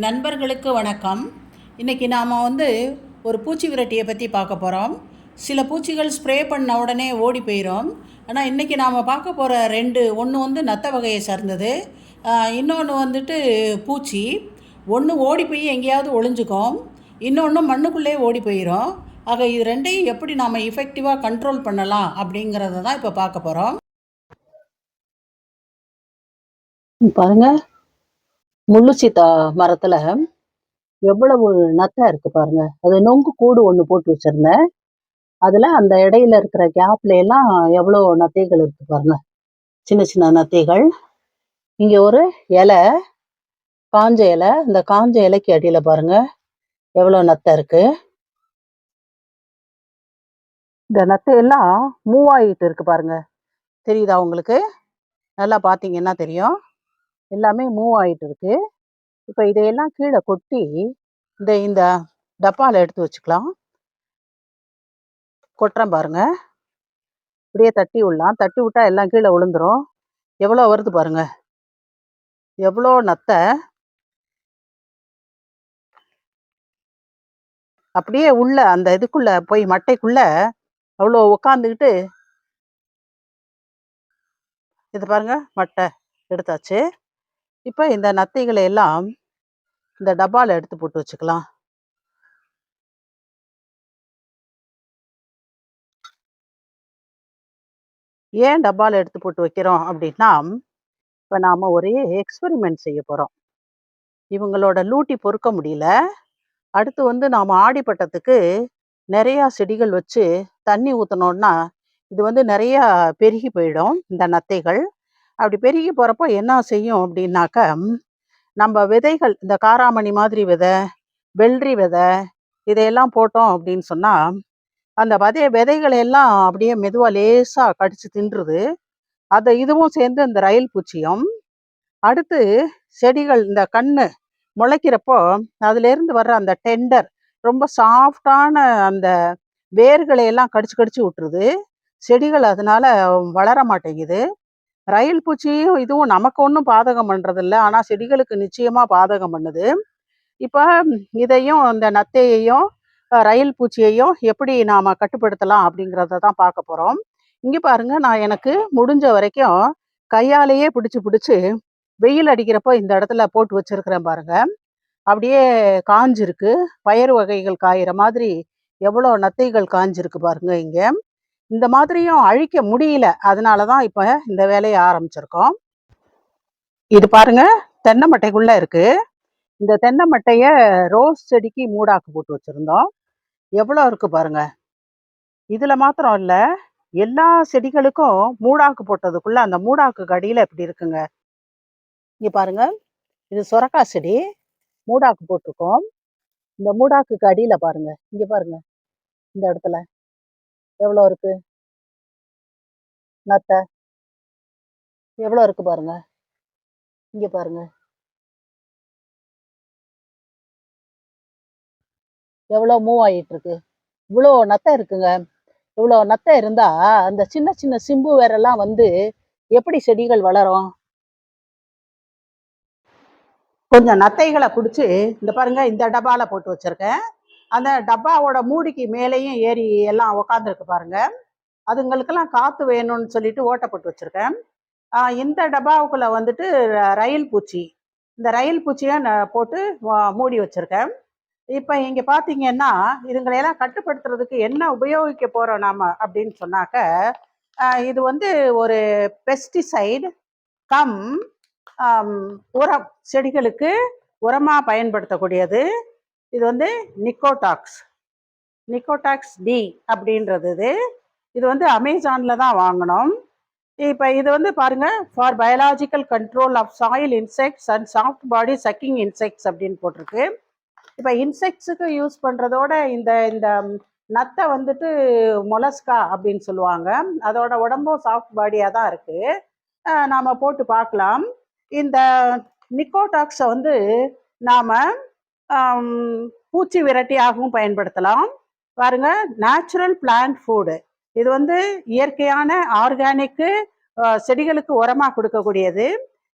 நண்பர்களுக்கு வணக்கம். இன்றைக்கி நாம் வந்து ஒரு பூச்சி விரட்டியை பற்றி பார்க்க போகிறோம் சில பூச்சிகள் ஸ்ப்ரே பண்ண உடனே ஓடி போயிடும் ஆனால் இன்றைக்கி நாம் பார்க்க போகிற ரெண்டு ஒன்று வந்து நத்த வகையை சார்ந்தது. இன்னொன்று வந்துட்டு பூச்சி. ஒன்று ஓடி போய் எங்கேயாவது ஒளிஞ்சுக்கும். இன்னொன்று மண்ணுக்குள்ளே ஓடி போயிடும் ஆக இது ரெண்டையும் எப்படி நாம் இஃபெக்டிவாக கண்ட்ரோல் பண்ணலாம் அப்படிங்கிறத தான் இப்போ பார்க்க போகிறோம் பாருங்கள் முள்ளு சீத்தா மரத்துல எவ்வளவு நத்தை இருக்கு பாருங்க. அது நொங்கு கூடு ஒன்று போட்டு வச்சிருந்தேன். அதுல அந்த இடையில இருக்கிற கேப்ல எல்லாம் எவ்வளோ நத்தைகள் இருக்கு பாருங்க. சின்ன சின்ன நத்தைகள். இங்க ஒரு இலை காஞ்ச இலை. இந்த காஞ்ச இலைக்கு அடியில பாருங்க. எவ்வளோ நத்தை இருக்கு. இந்த நத்தையெல்லாம் மூவாயிட்டு இருக்கு பாருங்க. தெரியுதா உங்களுக்கு? நல்லா பார்த்தீங்கன்னா தெரியும். எல்லாமே மூவ் ஆகிட்டு இருக்கு இப்போ இதையெல்லாம் கீழே கொட்டி இந்த இந்த டப்பாவில் எடுத்து வச்சுக்கலாம். கொட்டுறேன் பாருங்கள் இப்படியே தட்டி விடலாம். தட்டி விட்டால் எல்லாம் கீழே விழுந்துரும். எவ்வளோ வருது பாருங்க. எவ்வளோ நத்தை. அப்படியே உள்ள அந்த இதுக்குள்ள போய் மட்டைக்குள்ள அவ்வளோ உட்காந்துக்கிட்டு இது பாருங்க மட்டை எடுத்தாச்சு. இப்போ இந்த நத்தைகளை எல்லாம் இந்த டப்பாவில் எடுத்து போட்டு வச்சுக்கலாம். ஏன் டப்பாவில் எடுத்து போட்டு வைக்கிறோம் அப்படின்னா இப்போ நாம் ஒரே எக்ஸ்பெரிமெண்ட் செய்ய போகிறோம் இவங்களோட லூட்டி பொறுக்க முடியல. அடுத்து வந்து நாம் ஆடிப்பட்டத்துக்கு நிறையா செடிகள் வச்சு தண்ணி ஊற்றினோன்னா இது வந்து நிறையா பெருகி போயிடும் இந்த நத்தைகள். அப்படி பெருகி போகிறப்போ என்ன செய்யும் அப்படின்னாக்க நம்ம விதைகள் இந்த காராமணி மாதிரி விதை வெள்ளரி விதை இதையெல்லாம் போட்டோம் அப்படின்னு சொன்னால் அந்த விதைய விதைகளை எல்லாம் அப்படியே மெதுவாக லேசாக கடிச்சு தின்றுது. அதை இதுவும் சேர்ந்து இந்த ரயில் பூச்சியும் அடுத்து செடிகள் இந்த கண்ணு முளைக்கிறப்போ அதுலேருந்து வர்ற அந்த டெண்டர் ரொம்ப சாஃப்டான அந்த வேர்களை எல்லாம் கடிச்சு கடிச்சு விட்டுருது. செடிகள் அதனால வளர மாட்டேங்குது. ரயில் பூச்சியும் இதுவும் நமக்கு ஒன்றும் பாதகம் பண்ணுறதில்ல ஆனால் செடிகளுக்கு நிச்சயமாக பாதகம் பண்ணுது. இப்போ இதையும் இந்த நத்தையையும் ரயில் பூச்சியையும் எப்படி நாம் கட்டுப்படுத்தலாம் அப்படிங்கிறத தான் பார்க்க போகிறோம் இங்கே பாருங்கள் நான் எனக்கு முடிஞ்ச வரைக்கும் கையாலேயே பிடிச்சி பிடிச்சி வெயில் அடிக்கிறப்போ இந்த இடத்துல போட்டு வச்சிருக்கிறேன் பாருங்கள் அப்படியே காஞ்சிருக்கு. பயிர் வகைகள் காயிற மாதிரி எவ்வளோ நத்தைகள் காஞ்சிருக்கு பாருங்கள் இங்கே. இந்த மாதிரியும் அழிக்க முடியல. அதனால தான் இப்போ இந்த வேலையை ஆரம்பிச்சிருக்கோம். இது பாருங்க தென்னை மட்டைக்குள்ளே இருக்கு. இந்த தென்னை மட்டையை ரோஸ் செடிக்கு மூடாக்கு போட்டு வச்சுருந்தோம். எவ்வளோ இருக்கு பாருங்க. இதில் மாத்திரம் இல்லை எல்லா செடிகளுக்கும் மூடாக்கு போட்டதுக்குள்ளே அந்த மூடாக்கு கடியில் இப்படி இருக்குங்க. இங்கே பாருங்க இது சுரக்கா செடி. மூடாக்கு போட்டிருக்கோம். இந்த மூடாக்குக்கு அடியில் பாருங்க இங்கே பாருங்க இந்த இடத்துல. எவ்வளோ இருக்கு? நத்தை. எவ்வளோ இருக்கு பாருங்க. இங்க பாருங்க. எவ்வளோ மூவ் ஆகிட்டு இருக்கு இவ்வளோ நத்தை இருக்குங்க. இவ்வளோ நத்தை இருந்தா அந்த சின்ன சின்ன சிம்பு வேரெல்லாம் வந்து எப்படி செடிகள் வளரும்? கொஞ்சம் நத்தைகளை பிடிச்சி இந்த பாருங்க இந்த டப்பால போட்டு வச்சிருக்கேன். அந்த டப்பாவோட மூடிக்கு மேலேயும் ஏறி எல்லாம் உக்காந்துருக்கு பாருங்க. அதுங்களுக்கெல்லாம் காற்று வேணும்னு சொல்லிட்டு ஓட்டப்பட்டு வச்சுருக்கேன். இந்த டப்பாவுக்குள்ளே வந்துட்டு ரயில் பூச்சி. இந்த ரயில் பூச்சியை நான் போட்டு மூடி வச்சுருக்கேன். இப்போ இங்கே பார்த்தீங்கன்னா இதுங்களையெல்லாம் கட்டுப்படுத்துறதுக்கு என்ன உபயோகிக்க போகிறோம் நாம் அப்படின்னு சொன்னாக்க இது வந்து ஒரு பெஸ்டிசைடு கம் உரம் செடிகளுக்கு உரமாக பயன்படுத்தக்கூடியது. இது வந்து நிக்கோடாக்ஸ். நிக்கோடாக்ஸ் டி அப்படின்றது இது இது வந்து அமேசானில் தான் வாங்கினோம் இப்போ இது வந்து பாருங்க for biological control of soil insects and soft body sucking insects அப்படின்னு போட்டிருக்கு. இப்போ இன்செக்ட்ஸுக்கு யூஸ் பண்ணுறதோட இந்த இந்த நத்தை வந்துட்டு மொலஸ்கா அப்படின்னு சொல்லுவாங்க. அதோட உடம்பும் சாஃப்ட் பாடியாக தான் இருக்குது நாம் போட்டு பார்க்கலாம். இந்த நிக்கோடாக்ஸை வந்து நாம் பூச்சி விரட்டியாகவும் பயன்படுத்தலாம். பாருங்க நேச்சுரல் பிளான்ட் ஃபுட்டு இது வந்து இயற்கையான ஆர்கானிக்கு செடிகளுக்கு உரமாக கொடுக்கக்கூடியது.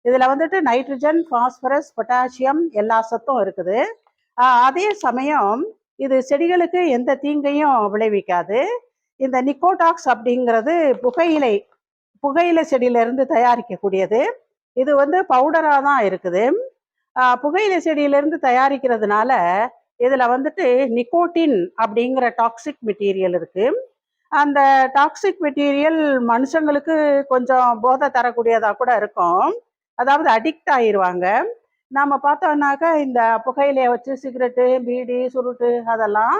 இதில் வந்துட்டு நைட்ரஜன் ஃபாஸ்பரஸ் பொட்டாசியம் எல்லா சத்தும் இருக்குது. அதே சமயம் இது செடிகளுக்கு எந்த தீங்கையும் விளைவிக்காது. இந்த நிக்கோடாக்ஸ் அப்படிங்கிறது புகையிலை புகையிலை செடியிலிருந்து தயாரிக்கக்கூடியது. இது வந்து பவுடராக தான் இருக்குது. புகையிலை செடியிலிருந்து தயாரிக்கிறதுனால இதில் வந்துட்டு நிக்கோட்டின் அப்படிங்கிற டாக்ஸிக் மெட்டீரியல் இருக்குது அந்த டாக்ஸிக் மெட்டீரியல் மனுஷங்களுக்கு கொஞ்சம் போதை தரக்கூடியதாக கூட இருக்கும். அதாவது அடிக்ட் ஆயிடுவாங்க நாம் பார்த்தோம்னாக்கா இந்த புகையிலையை வச்சு சிகரெட்டு பீடி சுருட்டு அதெல்லாம்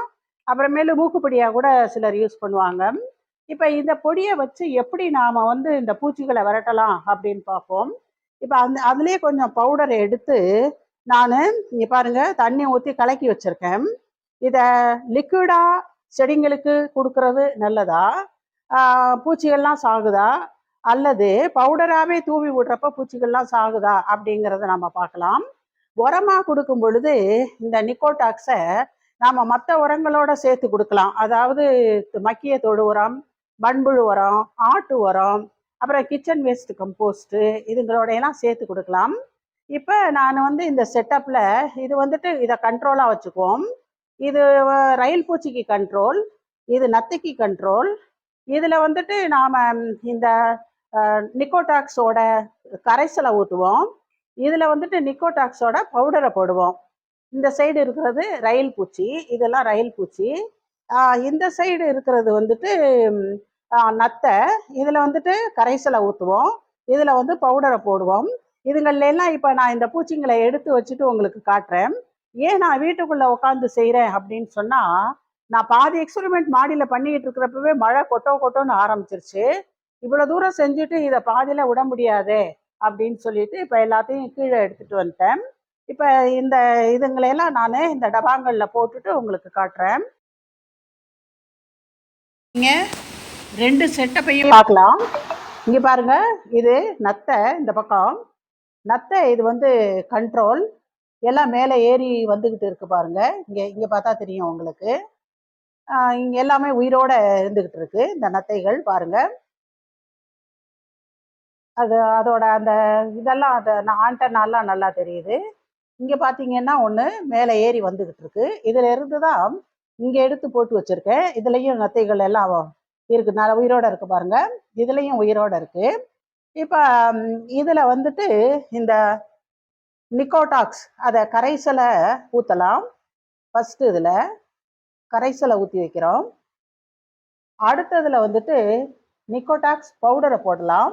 அப்புறமேலு மூக்குப்பொடியாக கூட சிலர் யூஸ் பண்ணுவாங்க. இப்போ இந்த பொடியை வச்சு எப்படி நாம் வந்து இந்த பூச்சிகளை விரட்டலாம் அப்படின்னு பார்ப்போம். இப்போ அந்த அதுலேயே கொஞ்சம் பவுடரை எடுத்து நான் இங்கே பாருங்க தண்ணி ஊற்றி கலக்கி வச்சுருக்கேன். இதை லிக்விடாக செடிங்களுக்கு கொடுக்கறது நல்லதா? பூச்சிகள்லாம் சாகுதா? அல்லது பவுடராகவே தூவி விடுறப்ப பூச்சிகள்லாம் சாகுதா? அப்படிங்கிறத நம்ம பார்க்கலாம். உரமாக கொடுக்கும் பொழுது இந்த நிக்கோடாக்ஸை நாம் மற்ற உரங்களோட சேர்த்து கொடுக்கலாம். அதாவது மக்கிய தொழு உரம் மண்புழு உரம் ஆட்டு உரம் அப்புறம் கிச்சன் வேஸ்ட் கம்போஸ்ட்டு இதுங்களோடையெல்லாம் சேர்த்து கொடுக்கலாம். இப்போ நான் வந்து இந்த செட்டப்பில் இது வந்துட்டு இதை கண்ட்ரோலாக வச்சுக்குவோம். இது ரயில் பூச்சிக்கு கண்ட்ரோல் இது நத்திக்கு கண்ட்ரோல் இதில் வந்துட்டு நாம் இந்த நிக்கோடாக்ஸோட கரைசலை ஊற்றுவோம் இதில் வந்துட்டு நிக்கோடாக்ஸோட பவுடரை போடுவோம். இந்த சைடு இருக்கிறது ரயில் பூச்சி இதெல்லாம் ரயில் பூச்சி. இந்த சைடு இருக்கிறது வந்துட்டு நத்தை. இதில் வந்துட்டு கரைசலை ஊற்றுவோம் இதில் வந்து பவுடரை போடுவோம். இதுங்கள்லாம் இப்போ நான் இந்த பூச்சிங்களை எடுத்து வச்சுட்டு உங்களுக்கு காட்டுறேன். ஏன் நான் வீட்டுக்குள்ளே உட்காந்து செய்கிறேன் அப்படின்னு சொன்னால் நான் பாதி எக்ஸ்பெரிமெண்ட் மாடியில் பண்ணிக்கிட்டு இருக்கிறப்பவே மழை கொட்டோ கொட்டோன்னு ஆரம்பிச்சிருச்சு. இவ்வளோ தூரம் செஞ்சுட்டு இதை பாதியில் விட முடியாதே அப்படின்னு சொல்லிட்டு இப்போ எல்லாத்தையும் கீழே எடுத்துகிட்டு வந்துட்டேன். இப்போ இந்த இதுங்களையெல்லாம் நான் இந்த டபாங்களில் போட்டுட்டு உங்களுக்கு காட்டுறேன். நீங்கள் ரெண்டு செட்டப்பையும் பார்க்கலாம். இங்கே பாருங்க இது நத்தை இந்த பக்கம். நத்தை இது வந்து கண்ட்ரோல் எல்லாம் மேலே ஏறி வந்துக்கிட்டு இருக்கு பாருங்க. இங்கே இங்கே பார்த்தா தெரியும் உங்களுக்கு. இங்கே எல்லாமே உயிரோட இருந்துக்கிட்டு இருக்கு இந்த நத்தைகள் பாருங்க. அது அதோட அந்த இதெல்லாம் அந்த ஆண்டனாலாம் நல்லா தெரியுது. இங்கே பார்த்தீங்கன்னா ஒன்று மேலே ஏறி வந்துக்கிட்டு இருக்கு. இதில் இருந்து தான் இங்கே எடுத்து போட்டு வச்சுருக்கேன். இதுலேயும் நத்தைகள் எல்லாம் இருக்கு. நல்ல உயிரோட இருக்கு பாருங்க. இதுலேயும் உயிரோட இருக்கு. இப்போ இதில் வந்துட்டு இந்த நிக்கோடாக்ஸ் அதை கரைசலை ஊற்றலாம் ஃபஸ்ட்டு இதில் கரைசலை ஊற்றி வைக்கிறோம். அடுத்ததில் வந்துட்டு நிக்கோடாக்ஸ் பவுடரை போடலாம்.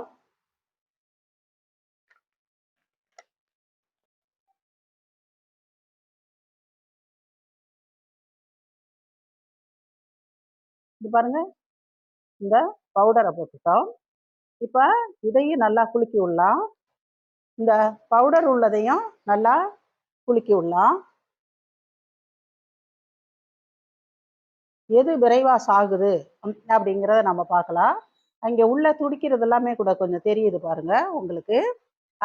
இது பாருங்க. இந்த பவுடரை போட்டுட்டோம். இப்போ இதையும் நல்லா குலுக்கி விடலாம். இந்த பவுடர் உள்ளதையும் நல்லா குலுக்கி விடலாம். எது விரைவாக சாகுது அப்படிங்கிறத நம்ம பார்க்கலாம். அங்கே உள்ள துடிக்கிறது எல்லாமே கூட கொஞ்சம் தெரியுது பாருங்க உங்களுக்கு.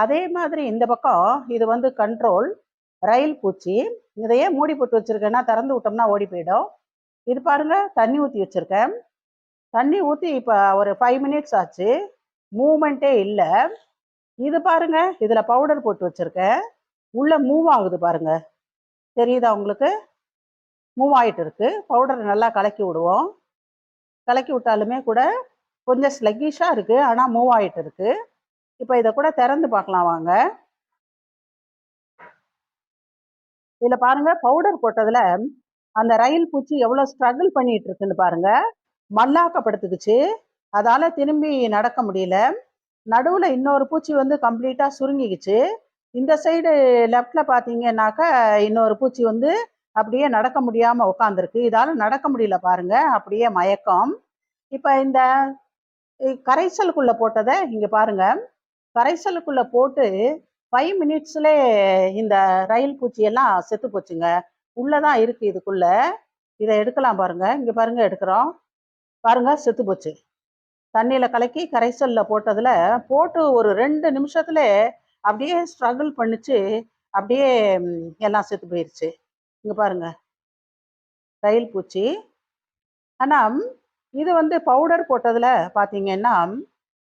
அதே மாதிரி இந்த பக்கம் இது வந்து கண்ட்ரோல் ரயில் பூச்சி. இதையே மூடி போட்டு வச்சிருக்கேன்னா திறந்து விட்டோம்னா ஓடி போயிடும். இது பாருங்க தண்ணி ஊற்றி வச்சிருக்கேன். தண்ணி ஊற்றி இப்போ ஒரு ஃபைவ் மினிட்ஸ் ஆச்சு. மூமெண்ட்டே இல்லை. இது பாருங்க இதில் பவுடர் போட்டு வச்சுருக்கேன். உள்ளே மூவ் ஆகுது பாருங்க. தெரியுதா உங்களுக்கு? மூவ் ஆகிட்டு இருக்கு. பவுடரை நல்லா கலக்கி விடுவோம். கலக்கி விட்டாலுமே கூட கொஞ்சம் ஸ்லக்கிஷாக இருக்குது ஆனால் மூவ் ஆகிட்டு இருக்குது இப்போ இதை கூட திறந்து பார்க்கலாம் வாங்க. இதில் பாருங்கள் பவுடர் போட்டதில் அந்த ரயில் பூச்சி எவ்வளோ ஸ்ட்ரகிள் பண்ணிகிட்டு இருக்குன்னு பாருங்கள் மல்லாக்கப்படுத்துக்குச்சு அதால திரும்பி நடக்க முடியல. நடுவில் இன்னொரு பூச்சி வந்து கம்ப்ளீட்டாக சுருங்கிக்குச்சு. இந்த சைடு லெஃப்டில் பார்த்தீங்கன்னாக்கா இன்னொரு பூச்சி வந்து அப்படியே நடக்க முடியாமல் உட்காந்துருக்கு இதால் நடக்க முடியல பாருங்க. அப்படியே மயக்கம். இப்போ இந்த கரைசலுக்குள்ளே போட்டதை இங்கே பாருங்க. கரைசலுக்குள்ளே போட்டு ஃபைவ் மினிட்ஸ்லே இந்த ரயில் பூச்சியெல்லாம் செத்து போச்சுங்க உள்ளதான் இருக்குது இதுக்குள்ளே. இதை எடுக்கலாம் பாருங்க. இங்கே பாருங்க எடுக்கிறோம். பாருங்க செத்து போச்சு. தண்ணியில் கலக்கி கரைசலில் போட்டதில் போட்டு ஒரு ரெண்டு நிமிஷத்துல அப்படியே ஸ்ட்ரகிள் பண்ணுச்சு. அப்படியே எல்லாம் செத்து போயிடுச்சு இங்கே பாருங்க. ரயில் பூச்சி. ஆனால் இது வந்து பவுடர் போட்டதில் பார்த்தீங்கன்னா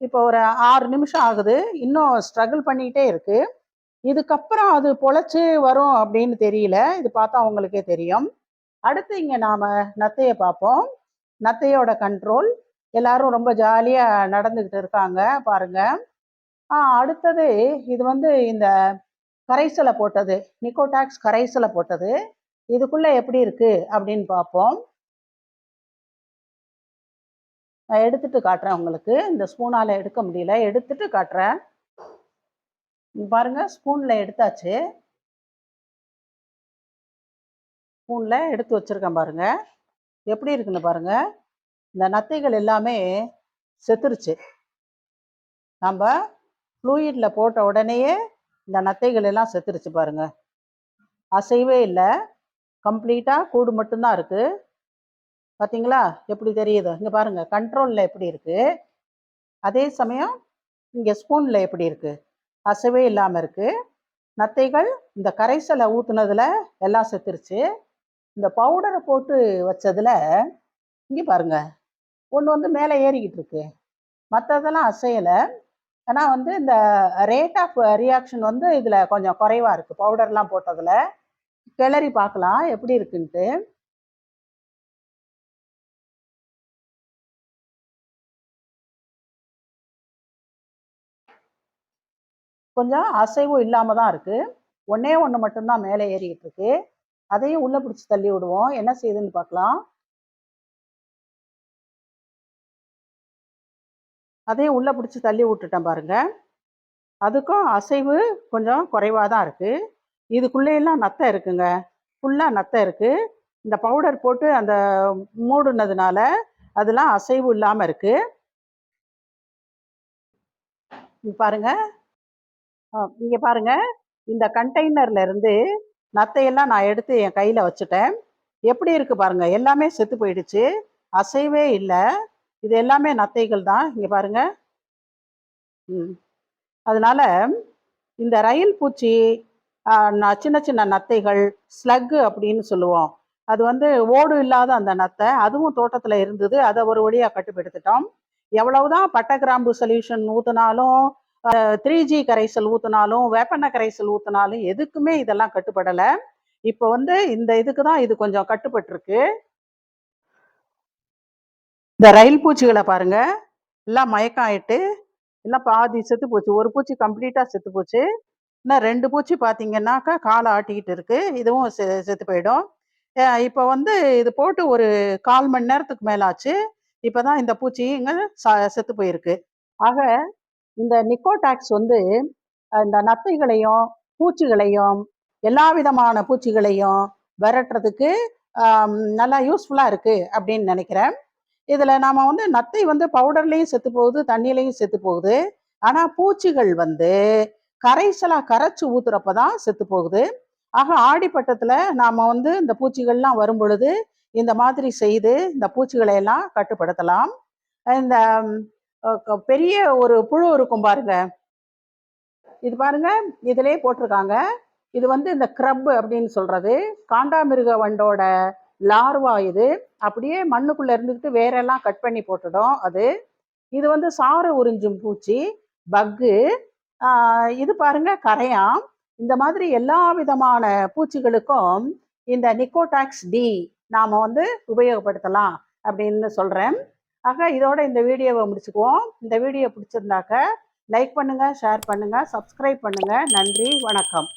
இப்போ ஒரு ஆறு நிமிஷம் ஆகுது. இன்னும் ஸ்ட்ரகிள் பண்ணிக்கிட்டே இருக்கு. இதுக்கப்புறம் அது பொழைச்சி வரும் அப்படின்னு தெரியல. இது பார்த்தா அவங்களுக்கே தெரியும். அடுத்து இங்கே நாம் நத்தையை பார்ப்போம். நத்தையோட கண்ட்ரோல் எல்லாரும் ரொம்ப ஜாலியாக நடந்துக்கிட்டு இருக்காங்க பாருங்க. அடுத்தது இது வந்து இந்த கரைசலை போட்டது. நிக்கோடாக்ஸ் கரைசலை போட்டது. இதுக்குள்ளே எப்படி இருக்குது அப்படின்னு பார்ப்போம். நான் எடுத்துட்டு காட்டுறேன் உங்களுக்கு. இந்த ஸ்பூனால எடுக்க முடியல. எடுத்துட்டு காட்டுறேன். பாருங்க ஸ்பூனில் எடுத்தாச்சு. ஸ்பூனில் எடுத்து வச்சிருக்கேன் பாருங்கள் எப்படி இருக்குன்னு பாருங்க. இந்த நத்தைகள் எல்லாமே செத்துருச்சு. நம்ம ஃப்ளூயிடில் போட்ட உடனேயே இந்த நத்தைகள் எல்லாம் செத்துருச்சு பாருங்க. அசைவே இல்லை. கம்ப்ளீட்டாக கூடு மட்டும்தான் இருக்குது பார்த்தீங்களா எப்படி தெரியுது? இங்கே பாருங்கள் கண்ட்ரோலில் எப்படி இருக்குது அதே சமயம் இங்கே ஸ்பூனில் எப்படி இருக்குது அசைவே இல்லாமல் இருக்குது நத்தைகள் இந்த கரைசலை ஊற்றுனதில் எல்லாம் செத்துருச்சு. இந்த பவுடரை போட்டு வச்சதில் இங்கே பாருங்கள் ஒன்று வந்து மேலே ஏறிக்கிட்டு இருக்கு மற்றதெல்லாம் அசையலை. ஆனால் வந்து இந்த ரேட் ஆஃப் ரியாக்ஷன் வந்து இதில் கொஞ்சம் குறைவாக இருக்குது பவுடர்லாம் போட்டதில். கிளறி பார்க்கலாம் எப்படி இருக்குன்ட்டு. கொஞ்சம் அசைவும் இல்லாமல் தான் இருக்குது ஒன்றே ஒன்று மட்டும்தான் மேலே ஏறிக்கிட்டு இருக்கு அதையும் உள்ளே பிடிச்சி தள்ளி விடுவோம். என்ன செய்யுதுன்னு பார்க்கலாம். அதையும் உள்ளே பிடிச்சி தள்ளி விட்டுட்டேன் பாருங்க. அதுக்கும் அசைவு கொஞ்சம் குறைவாக தான் இருக்குது இதுக்குள்ளேயெல்லாம் நத்தை இருக்குங்க. ஃபுல்லாக நத்தை இருக்குது இந்த பவுடர் போட்டு அந்த மூடுனதுனால அதெல்லாம் அசைவு இல்லாமல் இருக்குது பாருங்க. இங்கே பாருங்க. இந்த கண்டெய்னர்ல இருந்து நத்தையெல்லாம் நான் எடுத்து என் கையில் வச்சுட்டேன். எப்படி இருக்குது பாருங்கள் எல்லாமே செத்து போயிடுச்சு. அசைவே இல்லை. இது எல்லாமே நத்தைகள் தான். இங்கே பாருங்கள் ம். அதனால இந்த ரயில் பூச்சி சின்ன சின்ன நத்தைகள் ஸ்லக்கு அப்படின்னு சொல்லுவோம். அது வந்து ஓடு இல்லாத அந்த நத்தை. அதுவும் தோட்டத்தில் இருந்தது. அதை ஒரு வழியாக கட்டுப்படுத்திட்டோம். எவ்வளவுதான் பட்டை கிராம்பு சொல்யூஷன் ஊற்றினாலும் த்ரீ ஜி கரைசல் ஊற்றினாலும் வேப்பெண்ணெய் கரைசல் ஊற்றினாலும் எதுக்குமே இதெல்லாம் கட்டுப்படலை. இப்போ வந்து இந்த இதுக்கு தான் இது கொஞ்சம் கட்டுப்பட்டிருக்கு. இந்த ரயில் பூச்சிகளை பாருங்க. எல்லாம் மயக்கம் ஆயிட்டு எல்லாம் பாதி செத்து போச்சு. ஒரு பூச்சி கம்ப்ளீட்டாக செத்து போச்சு. இன்னும் ரெண்டு பூச்சி பார்த்தீங்கன்னாக்கா காலை ஆட்டிக்கிட்டு இருக்கு. இதுவும் செ- செத்து போயிடும். இப்போ வந்து இது போட்டு ஒரு கால் மணி நேரத்துக்கு மேலாச்சு. ஆச்சு இப்பதான் இந்த பூச்சிங்க ச- செத்து போயிருக்கு. ஆக இந்த நிக்கோடாக்ஸ் வந்து இந்த நத்தைகளையும் பூச்சிகளையும் எல்லா விதமான பூச்சிகளையும் விரட்டுறதுக்கு நல்லா யூஸ்ஃபுல்லாக இருக்குது அப்படின்னு நினைக்கிறேன். இதில் நாம் வந்து நத்தை வந்து பவுடர்லேயும் செத்து போகுது தண்ணியிலையும் செத்து போகுது. ஆனால் பூச்சிகள் வந்து கரைசலா கரைச்சு ஊத்துறப்பதான் செத்து போகுது. ஆக ஆடிப்பட்டத்தில் நாம் வந்து இந்த பூச்சிகள்லாம் வரும் பொழுது இந்த மாதிரி செய்து இந்த பூச்சிகளை எல்லாம் கட்டுப்படுத்தலாம். இந்த பெரிய ஒரு புழு இருக்கும் பாருங்க. இது பாருங்க இதிலே போட்டிருக்காங்க. இது வந்து இந்த கிரப் அப்படின்னு சொல்றது. காண்டாமிருக வண்டோட லார்வா இது. அப்படியே மண்ணுக்குள்ள இருந்துக்கிட்டு வேறெல்லாம் கட் பண்ணி போட்டுடும் அது. இது வந்து சாறு உறிஞ்சும் பூச்சி பக்கு இது பாருங்க கரையாம். இந்த மாதிரி எல்லா விதமான பூச்சிகளுக்கும் இந்த நிக்கோடாக்ஸ் டி நாம வந்து உபயோகப்படுத்தலாம் அப்படின்னு சொல்றேன். ஆக இதோட இந்த வீடியோவை முடிச்சுக்குவோம். இந்த வீடியோ பிடிச்சிருந்தாக்க லைக் பண்ணுங்கள் ஷேர் பண்ணுங்கள் சப்ஸ்கிரைப் பண்ணுங்கள் நன்றி வணக்கம்.